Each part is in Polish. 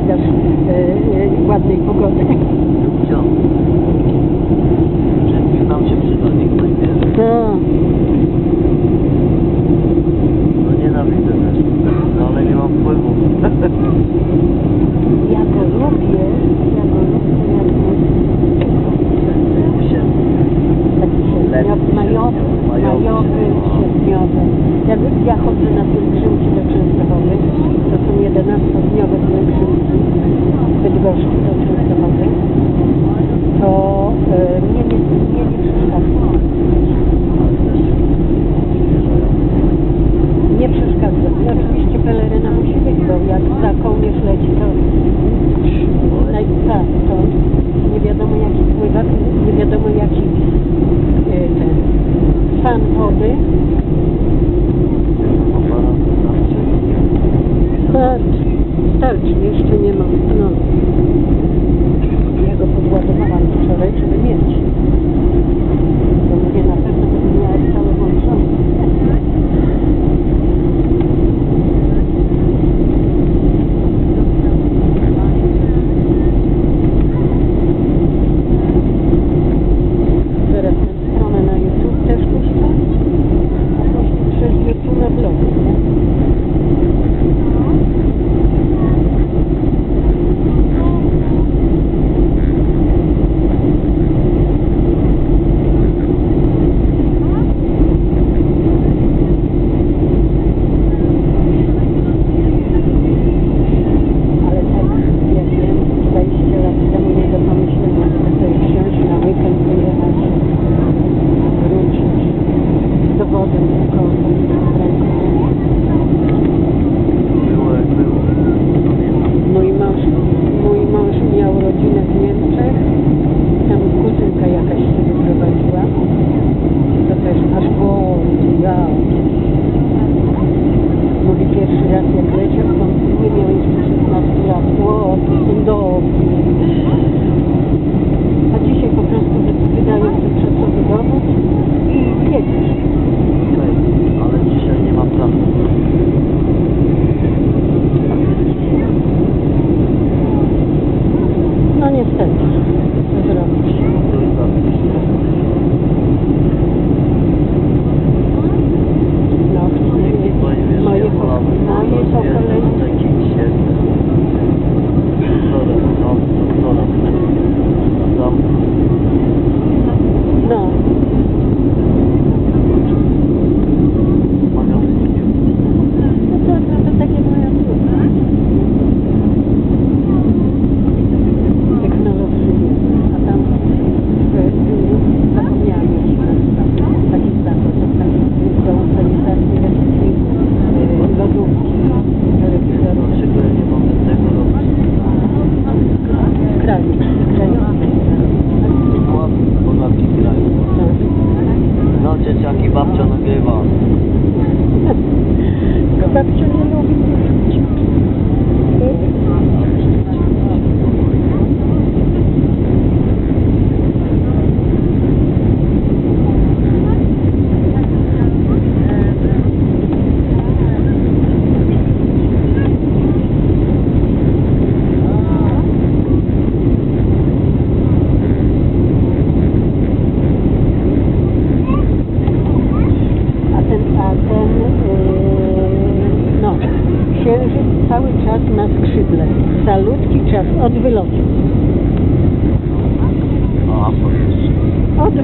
bagaż i e, e, ładnej pogody. Wszystkim nam się przyda, nikt nie. Tak. No nienawidzę też, no ale nie mam wpływu. Ja go lubię, ja go lubię. Taki majowy, majowy, sierpniowy. Ja, ja chodzę na tym krzyżu, tak starczy. Jeszcze nie ma. No. Ja go podładowałam wczoraj, żeby mieć. 我也是。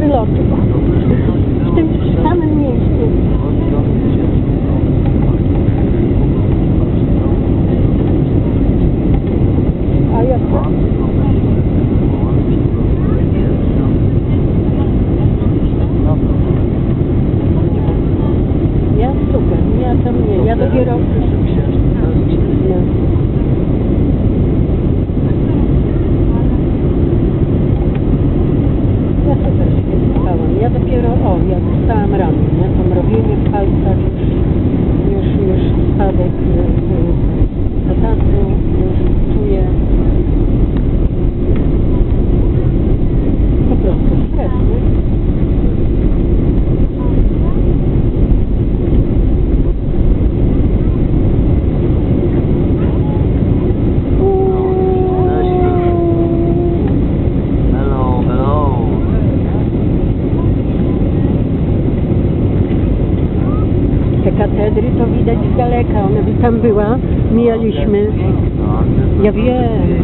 the vlog. Daleka, ona by tam była, mijaliśmy. Ja wiem.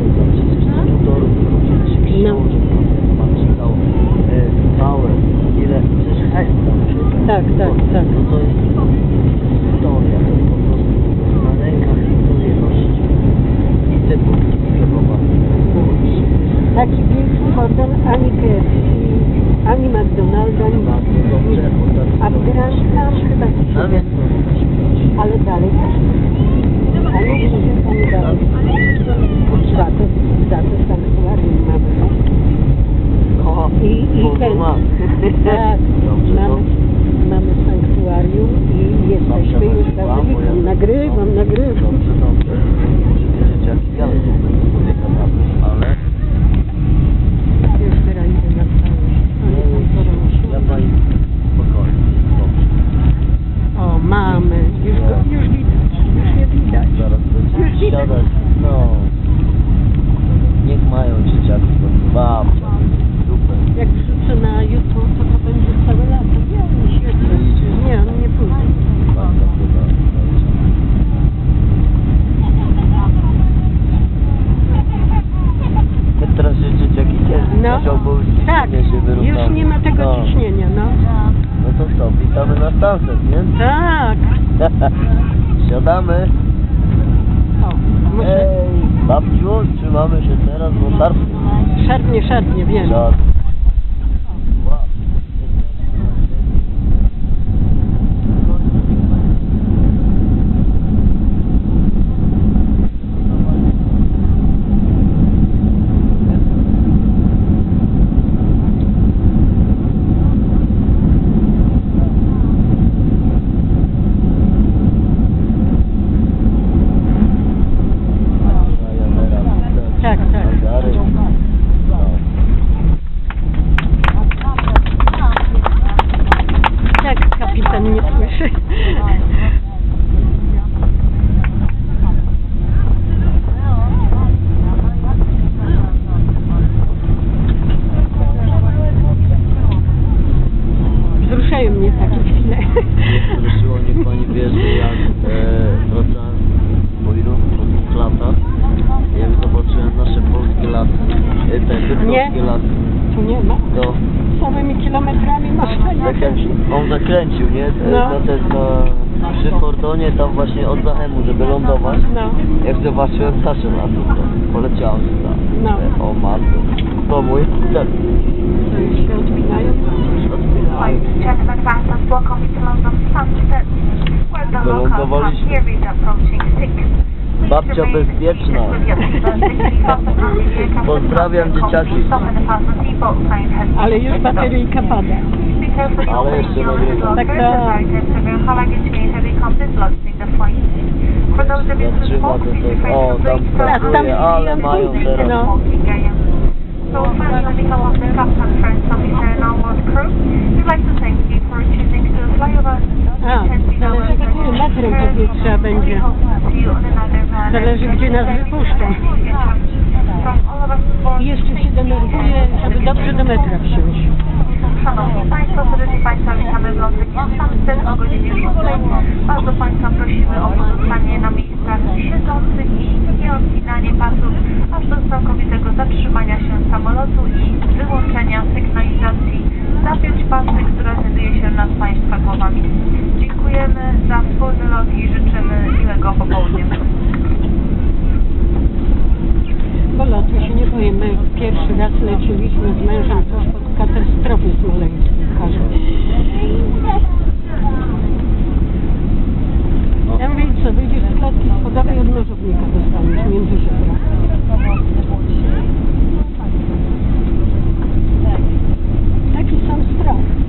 No. e, całe, ile, przecież się Tak, tak, tak. No to jest historia, to po prostu na rękach historię nosić i te budki sklepowe. Taki wielki kordon ani KFC, ani McDonalda, ani Bardzo dobrze, bo tak A w Grand tam chyba ale dalej też. I, i ten, tak, mamy, mamy sanktuarium i jesteśmy już bazyliką. Nagrywam, nagrywam. Dobrze, dobrze. Muszę wiedzieć, jaki biały to będzie człowieka nawet, ale Już teraz idę na całość. Oni tam to ja robią. pani spokojnie, dobrze. O, mamy. Już, go, już widać. Już nie widać. Zaraz Już będzie widać. siadać, no. Niech mają dzieciaki, bo babcia, super. Jak wrzucę na YouTube, to to będzie całe lato. Nie, on nie świetnie. Nie, on nie pójdzie. Babcia chyba. My teraz już dzieciaki też No, musiał, bo już tak. ciśnienie się wyrównało. Już nie ma tego no. ciśnienia, no. No to co, witamy na stanset, nie? Tak. Siadamy. O, muszę. Ej, babciu, trzymamy się teraz, bo szarpnie. Szarpnie, szarpnie, wiem. Szarpnie. Wow. Tak, tak. Agary. No. Tak, kapitan nie słyszy. Wzruszają mnie takie chwile. Wróciło, niech pani wie, że jak e, wracałem po ilu? Po dwóch latach, jak zobaczyłem nasze polskie lasy, e, te Nie. bydgoskie lasy, Tu nie ma. to Samymi kilometrami masz zakręcił, on zakręcił, nie? E, No. Na ten, na, przy Fordonie, tam właśnie od Zachemu, żeby lądować. No, Jak zobaczyłem nasze lasy, to poleciałem tam. No. O matko, to mój cel. to już się odbinają. Flight check in advance and welcome to London Stansted, where the local time Wylądowaliśmy. here is approaching 6. Babcia bezpieczna. Pozdrawiam dzieciaki. Ale już bateryjka pada. Ale jeszcze nagrywa. Tak, tak. Zatrzyma to coś. O, tam Tak, tam pracuje, ale mają teraz. No. So finally, on behalf of the captain, friends, officer and onboard crew, we'd like to thank you for choosing to fly over A, zależy którym metrem powietrza będzie. Zależy, gdzie nas wypuszczą. I jeszcze się denerwuję, żeby Dobrze do metra wsiąść. Szanowni Państwo, drodzy Państwo, witamy w Londynie Stansted o godzinie 6. Bardzo Państwa prosimy o pozostanie na miejscach siedzących i nie nieodpinanie pasów aż do całkowitego zatrzymania się samolotu i wyłączenia sygnalizacji zapiąć pasy, która znajduje się nad Państwa głowami. Dziękujemy za wspólny lot i życzymy miłego popołudnia. my pierwszy raz leciliśmy z mężem tuż pod katastrofy smoleńskiej. Ja mówię, co, wyjdziesz z klatki schodowej od nożownika dostaniesz między żebra. Taki sam strach.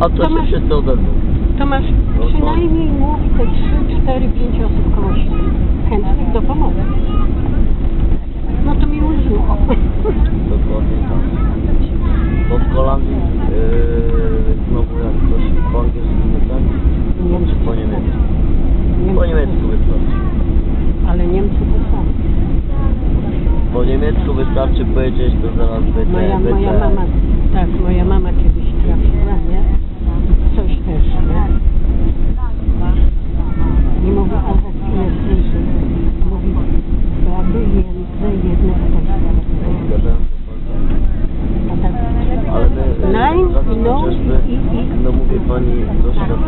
A to, się masz- wszyscy odezwą. To masz No, przynajmniej mów te 3, 4, 5 osób koło siebie chętnych do pomocy. No to mi ulżyło. Dokładnie tak. Bo w Holandii yy, znowu jak ktoś po angielsku nie ten, Niemcy po niemiecku. Po niemiecku wystarczy. Ale Niemcy to są. Po niemiecku wystarczy powiedzieć, to zaraz będzie, Moja, będzie moja mama, tak, moja mama kiedyś trafiła, nie? Coś też, nie? Nie mówi, ale ile słyszy. Mówi, baby jędze jedne w Zgadzam się. A tak, Ale my, yy, Nein, z racji no